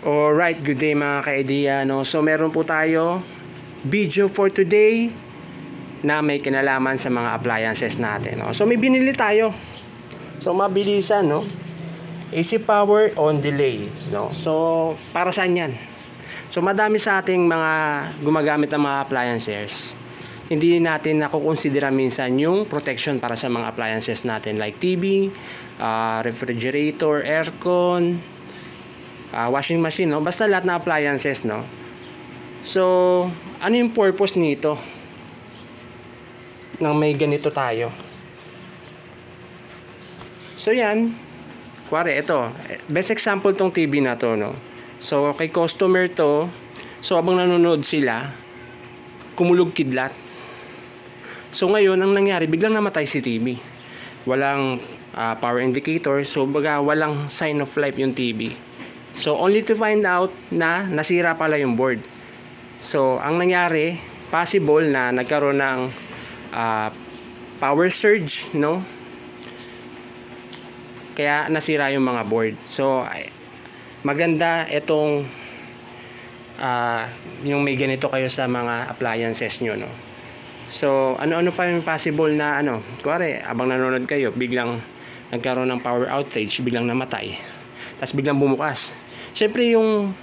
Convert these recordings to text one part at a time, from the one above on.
Alright, good day mga ka-idea. No? So meron po tayo video for today na may kinalaman sa mga appliances natin. No? So may binili tayo. So mabilisan, no? AC power on delay, no? So para saan 'yan? So madami sa ating mga gumagamit ng mga appliances. Hindi natin nakukonsidera minsan yung protection para sa mga appliances natin like TV, ah, refrigerator, aircon, ah, washing machine, no? Basta lahat ng appliances, no? So, ano yung purpose nito? Nang may ganito tayo. So, yan. Kuwari, ito. Best example tong TV na to, no? So, kay customer to, so habang nanonood sila, kumulog kidlat. So, ngayon, ang nangyari, biglang namatay si TV. Walang ah, power indicator, so baga walang sign of life yung TV. So, only to find out na nasira pala yung board. So, ang nangyari, possible na nagkaroon ng ah, power surge, no? Kaya nasira yung mga board. So, maganda itong ah, yung may ganito kayo sa mga appliances nyo, no? So, ano-ano pa yung possible na ano, kuwari, abang nanonood kayo, biglang nagkaroon ng power outage, biglang namatay. Tapos biglang bumukas. Siyempre yung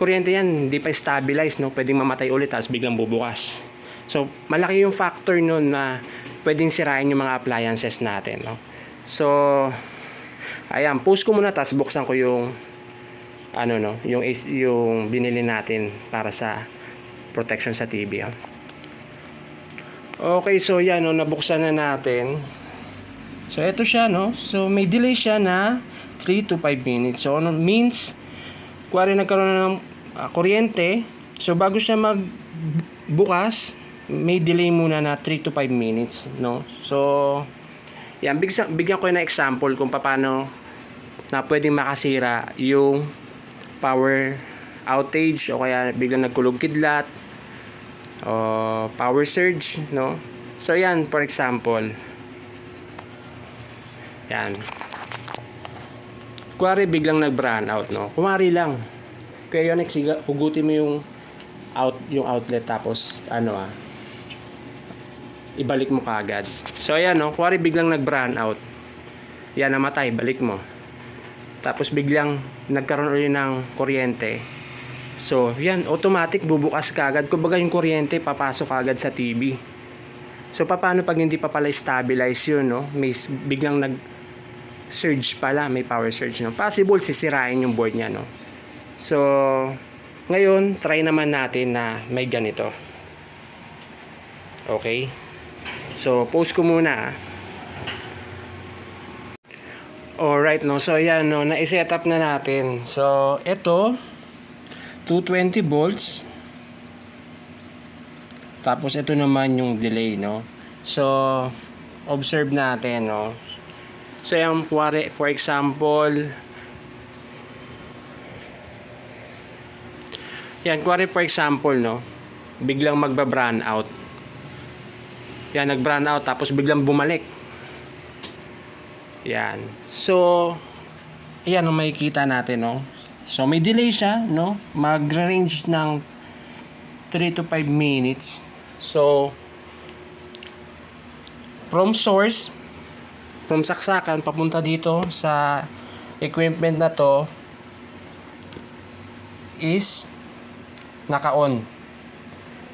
kuryente yan, hindi pa stabilize, no? Pwedeng mamatay ulit, tapos biglang bubukas. So, malaki yung factor nun na pwedeng sirain yung mga appliances natin, no? So, ayan, post ko muna, tapos buksan ko yung ano no, yung yung binili natin para sa protection sa TV. ah. Okay, so yan no, nabuksan na natin. So ito siya no. So may delay siya na 3 to 5 minutes. So ano means kuwari nagkaroon na ng ah, kuryente, so bago siya magbukas, may delay muna na 3 to 5 minutes, no? So yan, bigyan, bigyan ko na example kung paano na pwedeng makasira yung power outage o kaya biglang nagkulog kidlat o power surge, no? So yan, for example, yan. Kuwari biglang nag-brown out, no? Kumari lang. Kaya yun, siga, hugutin mo yung out yung outlet tapos ano ah ibalik mo kaagad. So ayan no, kuwari biglang nag-brown out. Yan namatay, balik mo. Tapos biglang nagkaroon ulit ng kuryente. So, yan, automatic bubukas kagad. Kumbaga yung kuryente papasok agad sa TV. So, paano pag hindi pa pala stabilize yun, no? May biglang nag surge pala, may power surge, no? Possible sisirain yung board niya, no? So, ngayon, try naman natin na may ganito. Okay? So, post ko muna, ah. Alright, no. So, ayan, no. Na-set up na natin. So, ito, 220 volts. Tapos, ito naman yung delay, no. So, observe natin, no. So, yung, kuwari, for example, yan, kuwari, for example, no, biglang magba-brown out. Yan, nag-brown out, tapos biglang bumalik. Yan. So, yan ang makikita natin, no? So, may delay siya, no? Mag-range ng 3 to 5 minutes. So, from source, from saksakan, papunta dito sa equipment na to is naka-on.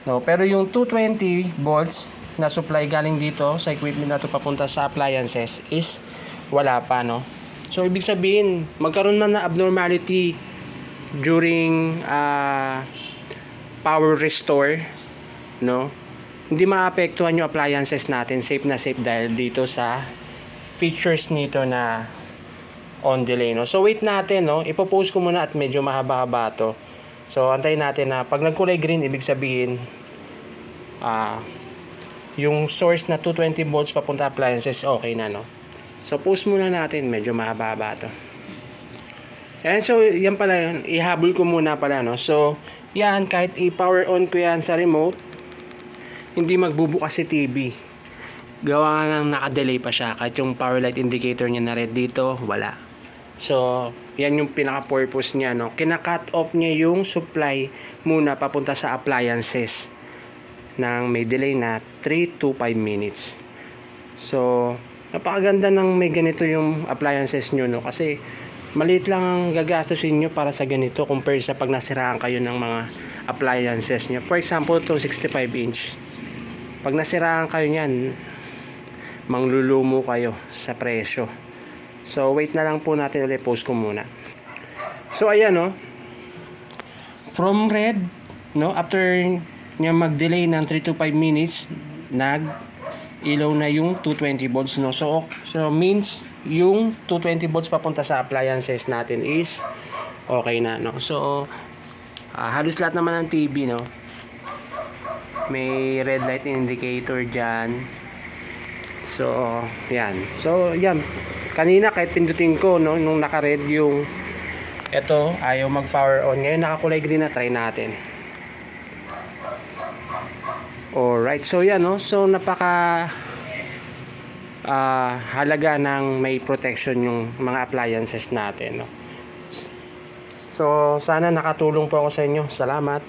No, pero yung 220 volts na supply galing dito sa equipment na to papunta sa appliances is wala pa, no? So, ibig sabihin, magkaroon man na abnormality during ah, power restore, no? Hindi maapektuhan yung appliances natin, safe na safe dahil dito sa features nito na on delay, no? So, wait natin, no? Ipopost ko muna at medyo mahaba-haba to. So, antayin natin na pag nagkulay green, ibig sabihin, ah, yung source na 220 volts papunta appliances, okay na, no? So, post muna natin. Medyo mahaba-haba to. Yan, so, yan pala yun. Ihabol ko muna pala, no? So, yan, kahit i-power on ko yan sa remote, hindi magbubukas si TV. Gawa nga ng nakadelay pa siya. Kahit yung power light indicator niya na red dito, wala. So, yan yung pinaka-purpose niya, no? Kina-cut off niya yung supply muna papunta sa appliances ng may delay na 3 to 5 minutes. So, napakaganda ng may ganito yung appliances nyo, no? Kasi, maliit lang ang gagastusin nyo para sa ganito compare sa pag nasiraan kayo ng mga appliances nyo. For example, itong 65 inch. Pag nasiraan kayo niyan, manglulumo kayo sa presyo. So, wait na lang po natin ulit post ko muna. So, ayan, no? From red, no? After niya mag-delay ng 3 to 5 minutes, nag ilaw na yung 220 volts, no? So, so means yung 220 volts papunta sa appliances natin is okay na, no? So, ah, halos lahat naman ng TV, no? May red light indicator dyan. So, yan. So, yan. Kanina kahit pindutin ko, no, nung naka-red yung ito, ayaw mag-power on. Ngayon nakakulay green na, try natin. Alright, so yan, no. So, napaka ah, halaga ng may protection yung mga appliances natin, no. So, sana nakatulong po ako sa inyo. Salamat.